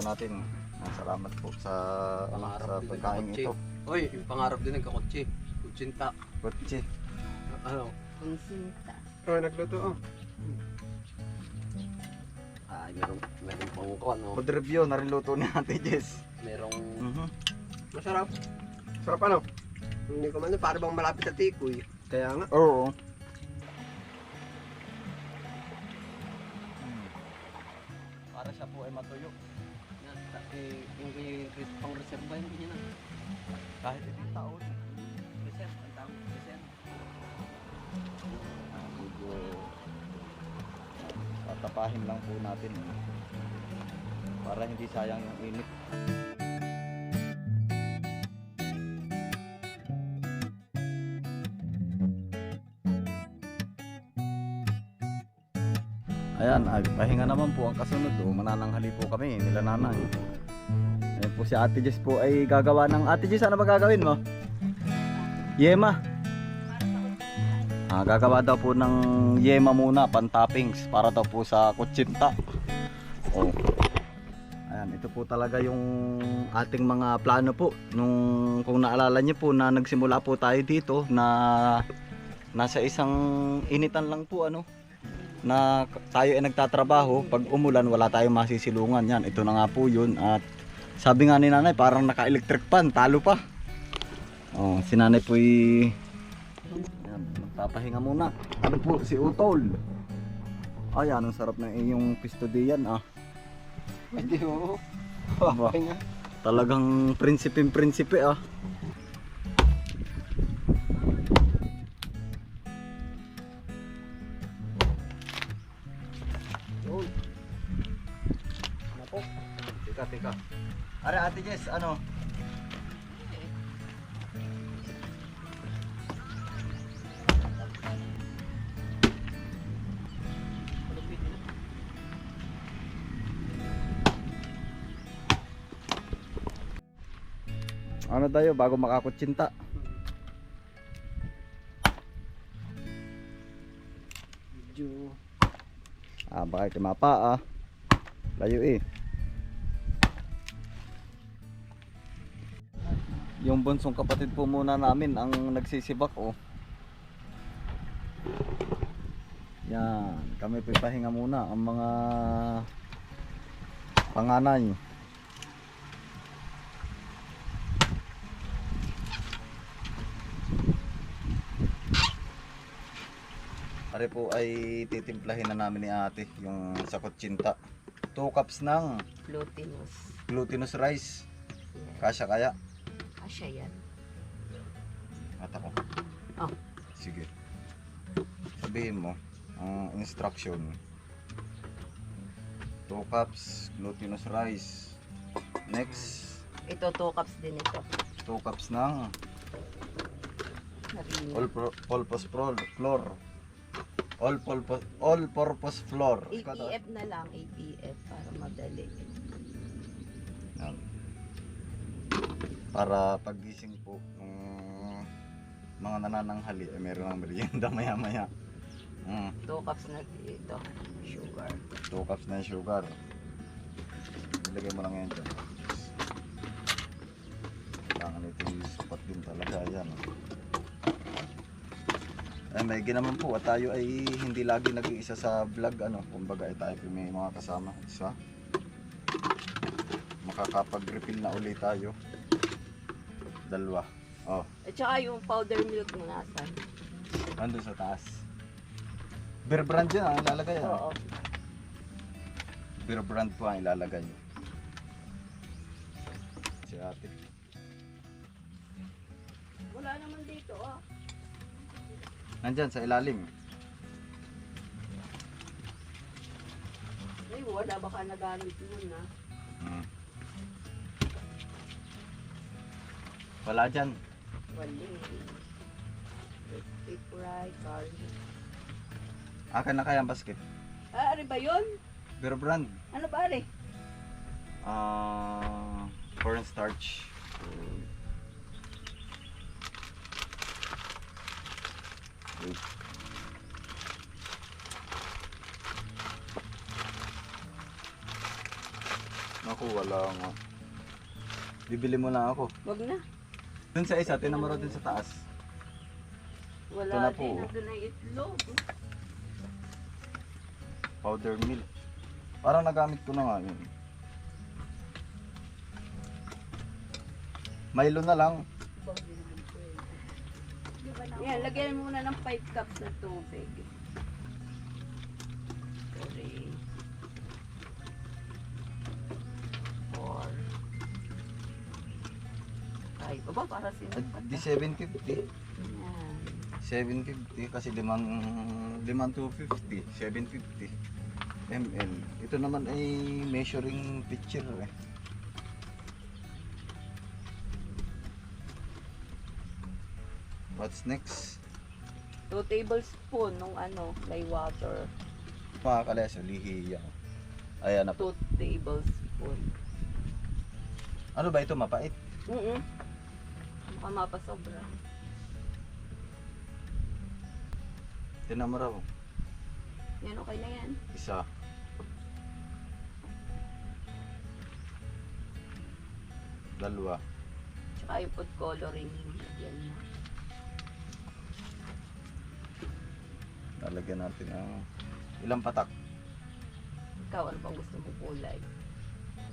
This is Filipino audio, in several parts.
Mundo natin. Ah, Salamat po sa ano, sa Pangarap din ng pagkain kakotse. ito. Oy, yung pangarap din ng kakotse. Kutsinta. Kutsi. Ano? Konsinta. Oh, nagluto oh. Ah, merong, merong pang ano? Food review na rin luto ni Ate Jess. Merong, Mhm. Masarap. Sarap ano? Hindi ko man para bang malapit sa tikoy. Kaya nga. Oo. Yan, eh, yung kay pang reserva yun yun ah. Kahit ilang taon. Reserve, ang tawag reserve. Ah, medyo tatapahin lang po natin. Para hindi sayang yung init. Ayan, ay, pahinga naman po ang kasunod. Oh. Manananghali po kami nila nanay. Po si Ate Jess po ay gagawa ng... Ate Jess, ano ba gagawin mo? Yema. Ah, gagawa daw po ng yema muna, pan-toppings para daw po sa kutsinta. Oh. Ayan, ito po talaga yung ating mga plano po. Nung kung naalala niyo po na nagsimula po tayo dito na nasa isang initan lang po ano na tayo ay nagtatrabaho pag umulan wala tayong masisilungan yan ito na nga po yun at sabi nga ni nanay parang naka electric pan talo pa oh si nanay po Ayan, magpapahinga muna. Ano po, si Utol. Ayan, ang sarap ng iyong pisto diyan ah. Hindi oh. Aba, Pahinga. talagang prinsipin-prinsipe ah. Ano Are, Ate Jess, ano? Ano tayo bago makakutsinta? Medyo. Ah, baka timapa ah. Layo eh. Yung bunsong kapatid po muna namin ang nagsisibak oh. Yan, kami pipahinga muna ang mga panganay. Pare po ay titimplahin na namin ni ate yung sa kutsinta. 2 cups ng Glutinous. glutinous rice. Kasya kaya? Asya yan. At ako. Oh. Sige. Sabihin mo ang instruction. 2 cups glutinous rice. Next, Ito 2 cups din ito. 2 cups ng all pro- purpose flour. flour. All purpose all purpose flour. APF na lang, APF para madali. Para pagising po ng mga nanananghali, eh, meron ng merienda maya maya. Mm, 2 cups na ito. Sugar. 2 cups na sugar. Ilagay mo lang yan dyan. Kailangan ito yung spot din talaga. Yan. Eh, may ginaman po at tayo ay hindi lagi nag-iisa sa vlog ano. Kumbaga ay tayo may mga kasama. Isa. Makakapag-refill na ulit tayo. Dalawa. Oh, At saka yung powder milk mo nasan. nandun sa taas. Beer brand yan ang ilalagay. ah. Oo. Beer brand po ang ilalagay nyo. Si ate. Wala naman dito ah. Nandyan sa ilalim. Ay, wala baka nagamit mo na. Wala dyan. Wali. Big fry, garlic. Akin na kaya ang basket. Ah, ano ba yun? Beer brand. Ano ba, Ari? Ah, cornstarch. Naku, wala nga. Bibili mo na ako. Wag na. Dun sa isa, tinamara dun sa taas. Ito na Wala po, din. Nandun ay itlog. Powder milk. Parang nagamit ko na nga yun. Milo na lang. Yan, lagyan mo muna ng 5 cups na tubig. Aba, para At sinupat. di 750. Yan. 750 kasi limang limang 250, 750 ml. Ito naman ay measuring pitcher eh. What's next? 2 tablespoon nung ano, lay water. Mga kaleso, lihiya. Ayan na po. 2 tablespoon. Ano ba ito? Mapait? Mm Baka mapasobra. Tinan mo raw. Yan, okay na yan. Isa. Dalawa. Tsaka yung food coloring. Yan na. Lalagyan natin ang ilang patak. Ikaw, ano pang gusto mong kulay?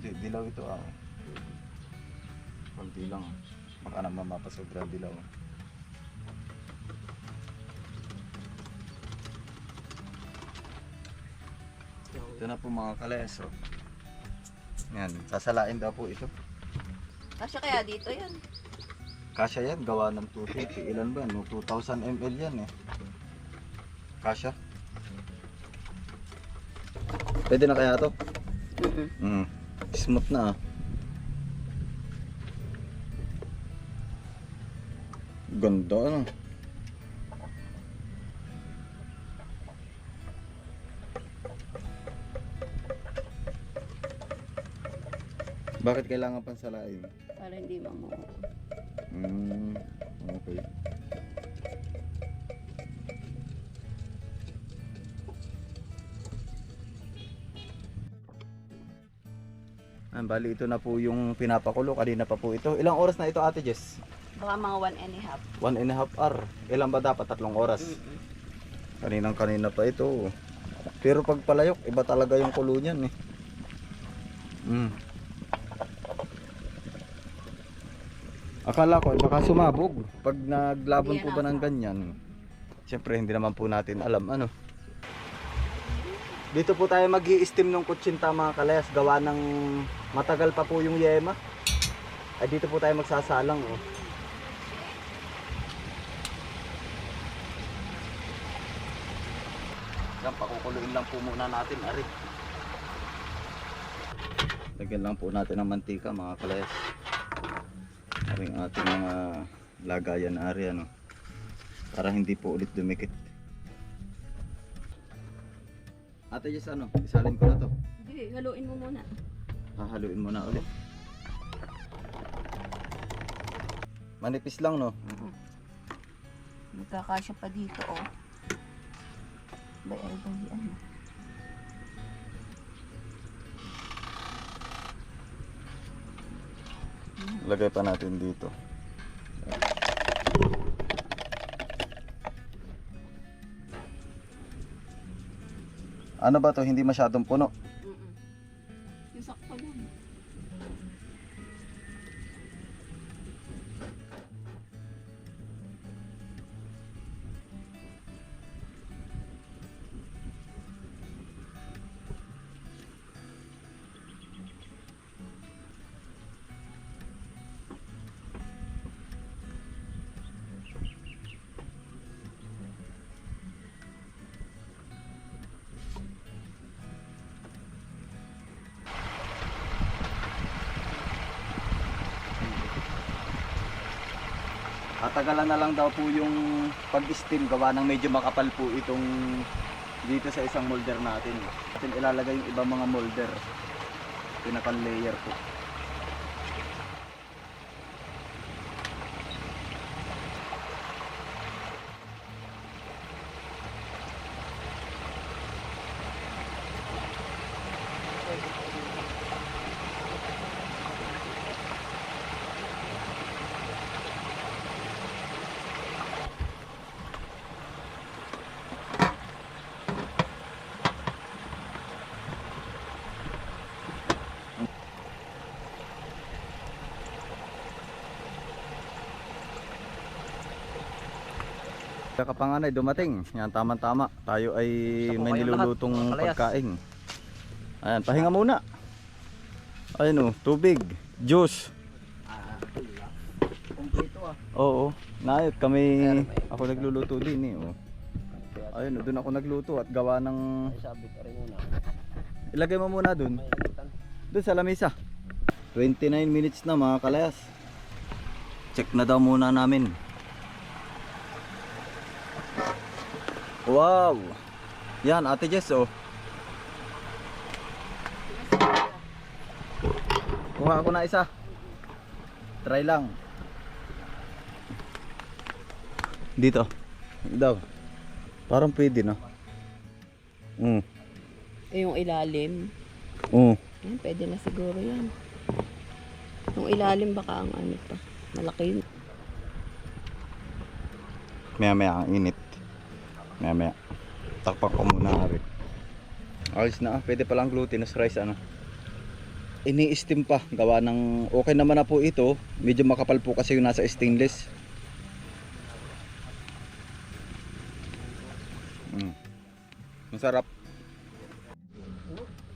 Di, dilaw ito ah. Konti lang. Baka naman mapasobra dilaw. Ito na po mga kaleso. Yan, sasalain daw po ito. Kasya kaya dito yan. Kasya yan, gawa ng 250. Ilan ba? No, 2,000 ml yan eh. Kasya. Pwede na kaya to? Mm. Smooth na ah. Ganda ano. Bakit kailangan pansalain? Para hindi mamuha. Mm, okay. Ah, bali ito na po yung pinapakulo. Kanina pa po ito. Ilang oras na ito ate Jess? Baka mga one and a half. One and a half hour. Ilan ba dapat? Tatlong oras. Mm-mm. Kaninang kanina pa ito. Pero pag palayok, iba talaga yung kulo niyan eh. Mm. Akala ko, baka sumabog. Pag naglabon po ba ng ganyan. Siyempre, hindi naman po natin alam ano. Dito po tayo mag steam ng kutsinta mga kalayas. Gawa ng matagal pa po yung yema. Ay dito po tayo magsasalang. Oh. Yan, pakukuluin lang po muna natin, Ari. Lagyan lang po natin ng mantika, mga kalayas. Aring ating mga lagayan, Ari, ano. Para hindi po ulit dumikit. Ate Jess, ano? Isalin ko na to. Sige, haluin mo muna. Hahaluin mo na ulit. Manipis lang, no? Magkakasya pa dito, oh. Bay, ay, bay, ano. Lagay pa natin dito. Ano ba to? Hindi masyadong puno. Tatagalan na lang daw po yung pag-steam gawa ng medyo makapal po itong dito sa isang molder natin. Atin ilalagay yung ibang mga molder. Pinakal layer po. Kapanganay dumating. Yan tama-tama. Tayo ay may nilulutong pagkain. Ayan, pahinga muna. Ayun oh, tubig, juice. Oo, naayot kami. Ako nagluluto din eh. Oh. Ayun, oh, doon ako nagluto at gawa ng ilagay mo muna doon. Doon sa lamesa. 29 minutes na mga kalayas. Check na daw muna namin. Wow! Yan, Ate Jess oh. Kuha ako na isa. Try lang. Dito. Daw. Parang pwede na. Mm. Yung ilalim. Mm. Yan, pwede na siguro yan. Yung ilalim baka ang ano pa. Malaki yun. Maya maya ang init. Maya maya. Takpak ko muna ari. Ayos na ah. Pwede palang glutinous rice ano. Ini-steam pa. Gawa ng okay naman na po ito. Medyo makapal po kasi yung nasa stainless. Mm. Masarap.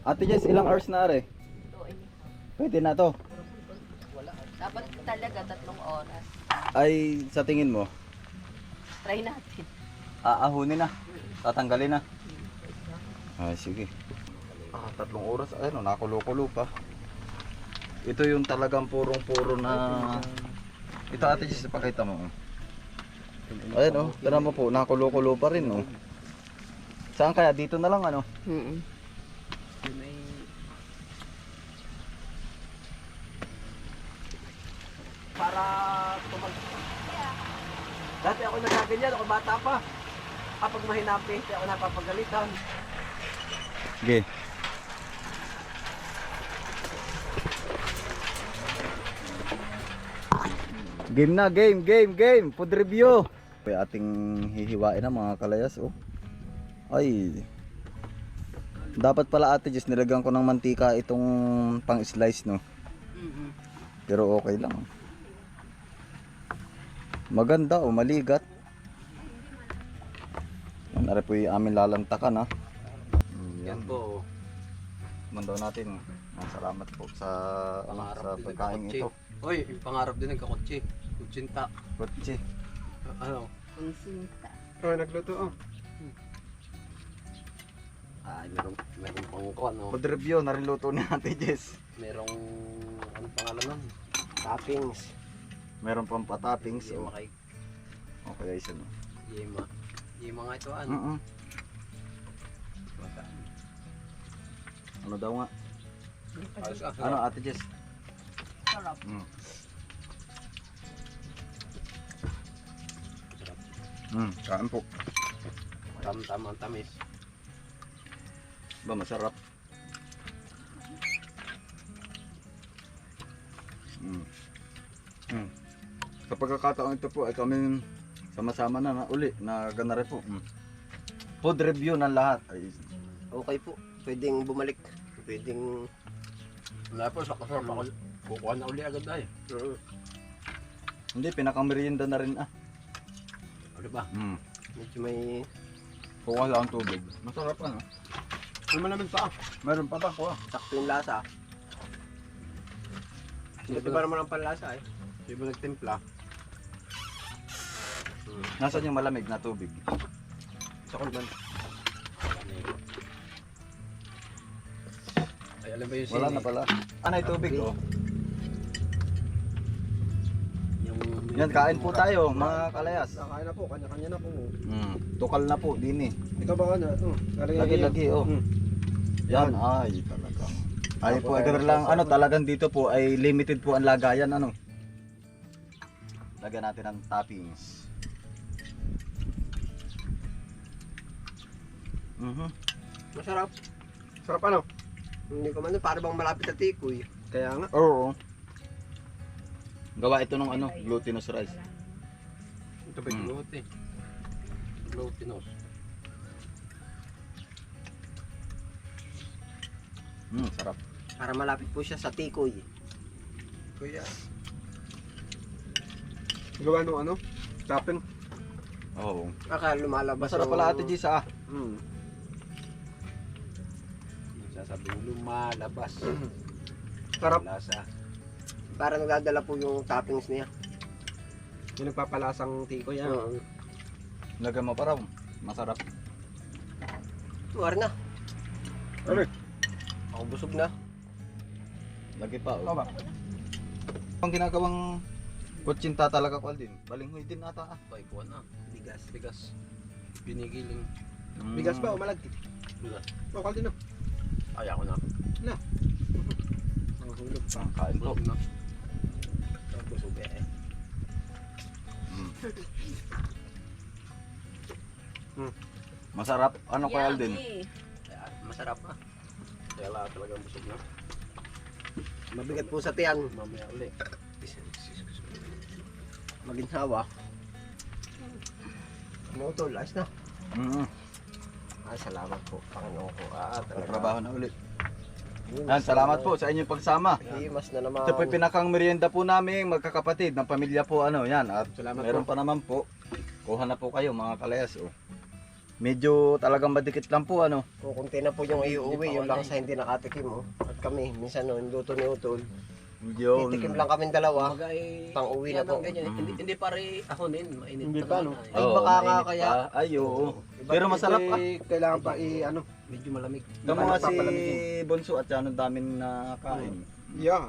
Ate Jess, ilang hours na ari? Pwede na to. Dapat talaga tatlong oras. Ay, sa tingin mo, Try natin. Aahunin na. Tatanggalin na. Ay, sige. Ah, tatlong oras. Ayun, oh, nakulo-kulo pa. Ito yung talagang purong-puro na... Ito ate, Jess, pakita mo. oh. Ayun, oh. Tara mo po, nakulo-kulo pa rin, oh. Saan kaya? Dito na lang, ano? Mm ay... Para tumag... Dati ako nagaganyan, ako bata pa. Kapag mahinapi, hindi ako napapagalitan. Sige. Game na, game, game, game. Food review. May ating hihiwain na mga kalayas, oh. Ay. Dapat pala ate Jess, nilagyan ko ng mantika itong pang slice, no. Pero okay lang. Maganda, oh, maligat. Yan, ari po yung aming lalantakan, ha. Yan po. Mandaw natin. Ah, salamat po sa ano, Pangarap sa din pagkain ito. Uy, yung pangarap din nagkakotse. Kutsinta. Kutsi. Ah, Ano? Konsinta. Oh, nagluto oh. Ah, meron, meron pang ko, ano, Food review, nariluto ni Ate Jess. merong, ano pangalan nun? Toppings. Meron pang patoppings. Yema Oh. kay Okay guys, ano. Yema. Yema nga ito, ano? Mm Ano daw nga? Ano Ate Jess? Sarap. Mm. Sarap. Mm, kain po. Tam-tam ang tamis. Ba masarap? Mm. Mm. Sa pagkakataon ito po ay kami sama-sama na, na uli na ganare po. Mm. Food review ng lahat. Ay, Okay po. Pwedeng bumalik. Pwedeng... Wala po, sa kasarap ako. Kukuha na uli agad ay. Uh, hindi, pinakamerienda na rin ah. Ano ba? Mm. medyo may... Kuha lang ang tubig. Masarap ano? Ano man naman pa? Meron pa ba kuha? Sakto yung lasa. Hindi ba naman ang panlasa eh? Di ba nagtimpla? Nasaan yung malamig na tubig? Sa kulban. Ay, alam ba yung Wala na pala. Ah, may tubig oh. Yung... Yan, kain po tayo mga kalayas. Nakain na po. Kanya-kanya na po. Mm. Tukal na po, din eh. Ikaw ba ano? Oh, Lagi-lagi oh. Hmm. Yan, ay talaga. Ay po, ay ganun lang, ano, talagang dito po ay limited po ang lagayan, ano. Lagyan natin ng toppings. Mhm. Masarap. Sarap ano? Hindi ko man para bang malapit sa tikoy. Kaya nga. Oo. Gawa ito ng ano, glutinous rice. Ito ba yung Mm. glute? Glutinous. Mm, sarap. Para malapit po siya sa tikoy. Kuya. Gawa nung ano? Topping. Oo. Akala lumalabas Masarap pala ate Gis ah. Hmm. Sasabing lumalabas. Sarap. Lasa. Para nagdadala po yung toppings niya. Yung nagpapalasang tiko yan. Oo. Lagyan mo pa raw. Masarap. Tuwar na. Ano? Ako busog na. Lagi pa. Oh. ba? Ang ginagawang kutsinta talaga ko din. Balinghoy din ata ah. Ay, kuha na. Bigas. Bigas. Binigiling. Mm. Bigas ba o malagkit? Bigas. Lokal din o. Ay, ako na. Na. Nahulog pa. Kain po. Na. Busog eh. Mm. Hmm. Masarap. Ano kaya. Kaya, masarap ah. Kaya lahat talagang busog na. Mabigat po sa tiyan. Mamaya ulit. Maginhawa. Ano tol? Ayos na. Mm. Ah, salamat po. Panginoon ko. Ah, talaga. Trabaho na ulit. Yan, salamat po sa inyong pagsama. Himas na naman. Ito po yung pinakang merienda po namin, magkakapatid, ng pamilya po ano, yan. At Salamat meron pa naman po. Kuha na po kayo mga kalayas. Oh. Medyo talagang madikit lang po ano. Kukunti na po yung iuwi. Hindi Yung lang sa hindi nakatikim. Oh. At kami, minsan no, induto ni Utol. Medyo Titikim lang kami dalawa. Kumbaga eh, Pang uwi na ang Ganyan. Mm. Hindi, hindi pare ahonin. Mainit Hindi pa no? ay. Oo, baka nga mainit kaya- pa. Ay, oo. Pero masarap ah. Kailangan pa i ano. Medyo malamig. Kamu nga si. Bonso at yan ang daming nakain. Yeah.